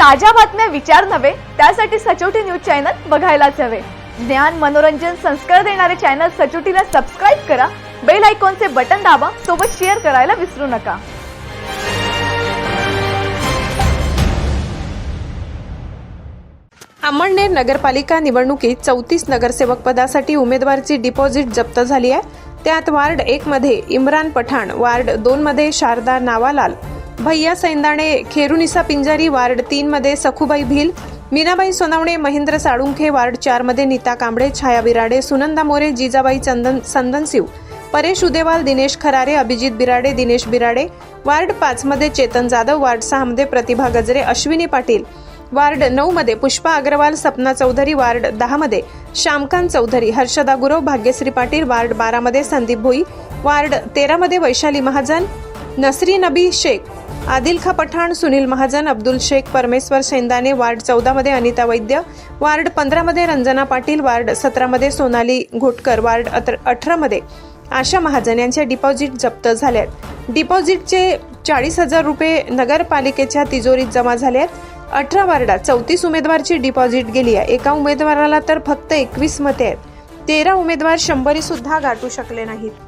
ताज्या बातम्या विचार नव्हे त्यासाठी सचोटी न्यूज चॅनल बघायलाच हवे. ज्ञान मनोरंजन संस्कार देणारे चॅनल सचोटीला सबस्क्राईब करा बेल आयकॉनचे बटन दाबा सोबत शेअर करायला विसरू नका. अमळनेर नगरपालिका निवडणुकीत चौतीस नगरसेवक पदासाठी उमेदवारची डिपॉझिट जप्त झाली आहे. त्यात वार्ड एक मध्ये इम्रान पठाण वार्ड दोन मध्ये शारदा नावालाल भैया सैंदाणे खेरुनिसा पिंजारी वार्ड तीनमध्ये सखुबाई भिल मीनाबाई सोनावणे महेंद्र साळुंखे वार्ड चारमध्ये नीता कांबळे छाया बिराडे सुनंदा मोरे जिजाबाई चंदन संदनसिव परेश उदेवाल दिनेश खरारे अभिजित बिराडे दिनेश बिराडे वार्ड पाचमध्ये चेतन जाधव वार्ड सहामध्ये प्रतिभा गजरे अश्विनी पाटील वार्ड नऊमध्ये पुष्पा अग्रवाल सपना चौधरी वार्ड दहामध्ये श्यामकांत चौधरी हर्षदा गुरव भाग्यश्री पाटील वार्ड बारामध्ये संदीप भोई वार्ड तेरामध्ये वैशाली महाजन नसरी नबी शेख आदिल खा पठाण सुनील महाजन अब्दुल शेख परमेश्वर शेंदाने वार्ड चौदामध्ये अनिता वैद्य वार्ड पंधरामध्ये रंजना पाटील वार्ड सतरामध्ये सोनाली घोटकर वार्ड अठरामध्ये आशा महाजन यांच्या डिपॉझिट जप्त झाल्यात. डिपॉझिटचे चाळीस हजार रुपये नगरपालिकेच्या तिजोरीत जमा झाले आहेत अठरा वार्डात चौतीस उमेदवारची डिपॉझिट गेली आहे. एका उमेदवाराला तर फक्त एकवीस मते आहेत. तेरा उमेदवार शंभरी सुद्धा गाठू शकले नाहीत.